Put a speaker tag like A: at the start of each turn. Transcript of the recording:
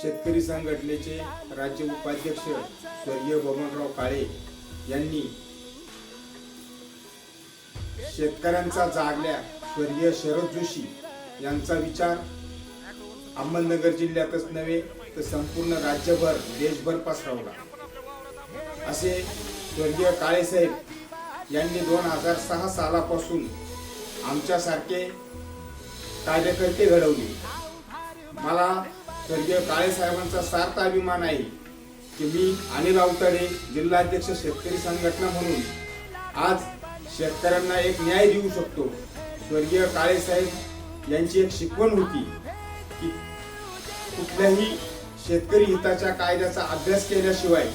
A: शेतकरी संघटनेचे राज्य उपाध्यक्ष स्वर्गीय बबनराव काळे यांनी शेतकऱ्यांचा जागल्या स्वर्गीय शरद जोशी यांचा विचार अहमदनगर जिल्ह्यातच नव्हे तर संपूर्ण राज्यभर देशभर पसरवला. असे स्वर्गीय काळेसाहेब यांनी दोन हजार सहा सालापासून आमच्यासारखे कार्यकर्ते घडवले. मला स्वर्गीय काळेसाहेबांचा सार्थ अभिमान आहे की मी अनिल अवतडे जिल्हाध्यक्ष शेतकरी संघटना म्हणून आज शेतकऱ्यांना एक न्याय देऊ शकतो. स्वर्गीय काळेसाहेब यांची एक शिकवण होती की कुठल्याही शेतकरी हिताच्या कायद्याचा अभ्यास केल्याशिवाय